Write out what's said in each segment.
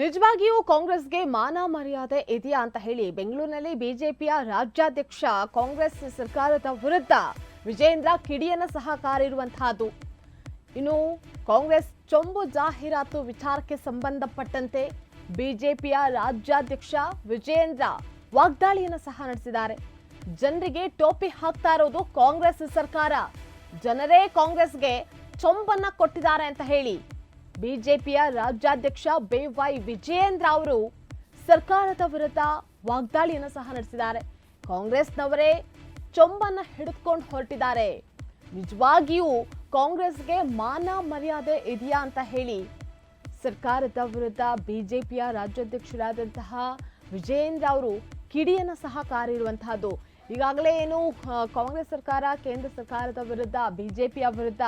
ನಿಜವಾಗಿಯೂ ಕಾಂಗ್ರೆಸ್ಗೆ ಮಾನ ಮರ್ಯಾದೆ ಇದೆಯಾ ಅಂತ ಹೇಳಿ ಬೆಂಗಳೂರಿನಲ್ಲಿ ಬಿಜೆಪಿಯ ರಾಜ್ಯಾಧ್ಯಕ್ಷ ಕಾಂಗ್ರೆಸ್ ಸರ್ಕಾರದ ವಿರುದ್ಧ ವಿಜೇಂದ್ರ ಕಿಡಿಯನ ಸಹ ಕಾರಿರುವಂತಹದ್ದು ಇನ್ನು ಕಾಂಗ್ರೆಸ್ ಚೊಂಬು ಜಾಹೀರಾತು ವಿಚಾರಕ್ಕೆ ಸಂಬಂಧಪಟ್ಟಂತೆ ಬಿಜೆಪಿಯ ರಾಜ್ಯಾಧ್ಯಕ್ಷ ವಿಜೇಂದ್ರ ವಾಗ್ದಾಳಿಯನ್ನು ಸಹ ನಡೆಸಿದ್ದಾರೆ. ಜನರಿಗೆ ಟೋಪಿ ಹಾಕ್ತಾ ಇರೋದು ಕಾಂಗ್ರೆಸ್ ಸರ್ಕಾರ. ಜನರೇ ಕಾಂಗ್ರೆಸ್ಗೆ ಚೊಂಬನ್ನ ಕೊಟ್ಟಿದ್ದಾರೆ ಅಂತ ಹೇಳಿ ಬಿಜೆಪಿಯ ರಾಜ್ಯಾಧ್ಯಕ್ಷ ವೈ ವಿಜಯೇಂದ್ರ ಅವರು ಸರ್ಕಾರದ ವಿರುದ್ಧ ವಾಗ್ದಾಳಿಯನ್ನು ಸಹ ನಡೆಸಿದ್ದಾರೆ. ಕಾಂಗ್ರೆಸ್ನವರೇ ಚೊಂಬನ್ನು ಹಿಡಿದುಕೊಂಡು ಹೊರಟಿದ್ದಾರೆ. ನಿಜವಾಗಿಯೂ ಕಾಂಗ್ರೆಸ್ಗೆ ಮಾನ ಮರ್ಯಾದೆ ಇದೆಯಾ ಅಂತ ಹೇಳಿ ಸರ್ಕಾರದ ವಿರುದ್ಧ ಬಿಜೆಪಿಯ ರಾಜ್ಯಾಧ್ಯಕ್ಷರಾದಂತಹ ವಿಜಯೇಂದ್ರ ಅವರು ಕಿಡಿಯನ್ನು ಸಹ ಕಾರಿರುವಂತಹದ್ದು. ಈಗಾಗಲೇ ಏನು ಕಾಂಗ್ರೆಸ್ ಸರ್ಕಾರ, ಕೇಂದ್ರ ಸರ್ಕಾರದ ವಿರುದ್ಧ, ಬಿಜೆಪಿಯ ವಿರುದ್ಧ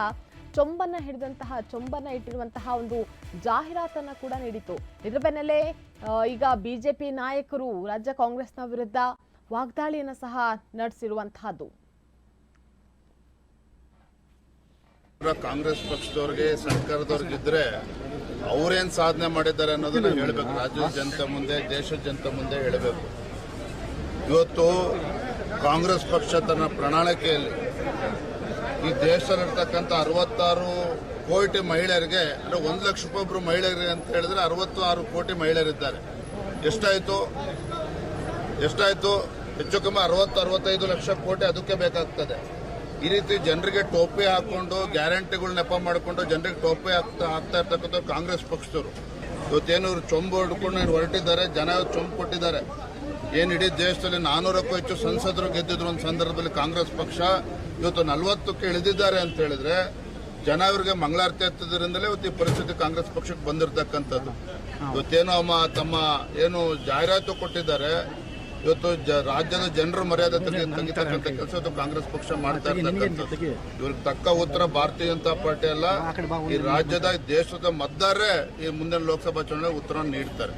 ಚೊಂಬನ್ನ ಹಿಡಿದಂತಹ, ಚೊಂಬನ್ನ ಇಟ್ಟಿರುವಂತಹ ಒಂದು ಜಾಹೀರಾತನ್ನ ಕೂಡ ನೀಡಿತು ಇದರ ಬೆನ್ನಲ್ಲೇ ಈಗ ಬಿಜೆಪಿ ನಾಯಕರು ರಾಜ್ಯ ಕಾಂಗ್ರೆಸ್ನ ವಿರುದ್ಧ ವಾಗ್ದಾಳಿಯನ್ನು ಸಹ ನಡೆಸಿರುವಂತಹದ್ದು. ಕಾಂಗ್ರೆಸ್ ಪಕ್ಷದವ್ರಿಗೆ ಸರ್ಕಾರದವ್ರಿಗಿದ್ರೆ ಅವ್ರೇನ್ ಸಾಧನೆ ಮಾಡಿದ್ದಾರೆ ಅನ್ನೋದನ್ನ ಹೇಳ್ಬೇಕು. ರಾಜ್ಯದ ಜನತೆ ಮುಂದೆ, ದೇಶದ ಜನತೆ ಮುಂದೆ ಹೇಳಬೇಕು. ಇವತ್ತು ಕಾಂಗ್ರೆಸ್ ಪಕ್ಷ ತನ್ನ ಪ್ರಣಾಳಿಕೆಯಲ್ಲಿ ಈ ದೇಶದಲ್ಲಿರ್ತಕ್ಕಂಥ ಅರವತ್ತಾರು ಕೋಟಿ ಮಹಿಳೆಯರಿಗೆ, ಅಂದರೆ ಒಂದು ಲಕ್ಷ ರೂಪಾಯಿ ಮಹಿಳೆಯರಿಗೆ ಅಂತ ಹೇಳಿದ್ರೆ ಅರವತ್ತು ಆರು ಕೋಟಿ ಮಹಿಳೆಯರಿದ್ದಾರೆ. ಎಷ್ಟಾಯಿತು? ಎಷ್ಟಾಯಿತು? ಹೆಚ್ಚು ಕಮ್ಮಿ ಅರವತ್ತು, ಅರವತ್ತೈದು ಲಕ್ಷ ಕೋಟಿ ಅದಕ್ಕೆ ಬೇಕಾಗ್ತದೆ. ಈ ರೀತಿ ಜನರಿಗೆ ಟೋಪಿ ಹಾಕೊಂಡು ಗ್ಯಾರಂಟಿಗಳು ನೆಪ ಮಾಡಿಕೊಂಡು ಜನರಿಗೆ ಟೋಪಿ ಹಾಕ್ತಾ ಹಾಕ್ತಾ ಇರ್ತಕ್ಕಂಥ ಕಾಂಗ್ರೆಸ್ ಪಕ್ಷದವರು. ಇವತ್ತೇನು ಚೊಂಬು ಹೊಡ್ಕೊಂಡು ಹೊರಟಿದ್ದಾರೆ, ಜನ ಚೊಂಬು ಕೊಟ್ಟಿದ್ದಾರೆ. ಏನು ಇಡೀ ದೇಶದಲ್ಲಿ ನಾನೂರಕ್ಕೂ ಹೆಚ್ಚು ಸಂಸದರು ಗೆದ್ದಿದ್ರು ಒಂದು ಸಂದರ್ಭದಲ್ಲಿ ಕಾಂಗ್ರೆಸ್ ಪಕ್ಷ ಇವತ್ತು ನಲವತ್ತಕ್ಕೆ ಇಳಿದಿದ್ದಾರೆ ಅಂತ ಹೇಳಿದ್ರೆ ಜನ ಇವರಿಗೆ ಮಂಗಳಾರತಿ ಹತ್ತಿದ್ರಿಂದಲೇ ಇವತ್ತು ಈ ಪರಿಸ್ಥಿತಿ ಕಾಂಗ್ರೆಸ್ ಪಕ್ಷಕ್ಕೆ ಬಂದಿರತಕ್ಕಂಥದ್ದು. ಇವತ್ತೇನೋ ಅಮ್ಮ ತಮ್ಮ ಏನು ಜಾಹೀರಾತು ಕೊಟ್ಟಿದ್ದಾರೆ. ಇವತ್ತು ರಾಜ್ಯದ ಜನರ ಮರ್ಯಾದೆ ತೆಗಿ- ತೆಗಿತಕ್ಕಂಥ ಕೆಲಸ ಇವತ್ತು ಕಾಂಗ್ರೆಸ್ ಪಕ್ಷ ಮಾಡ್ತಾ ಇರ್ತಕ್ಕಂಥದ್ದು. ಇವ್ರಿಗೆ ತಕ್ಕ ಉತ್ತರ ಭಾರತೀಯ ಜನತಾ ಪಾರ್ಟಿ ಅಲ್ಲ. ಈ ರಾಜ್ಯದ ದೇಶದ ಮತದಾರರೇ ಈ ಮುಂದಿನ ಲೋಕಸಭಾ ಚುನಾವಣೆ ಉತ್ತರ ನೀಡ್ತಾರೆ.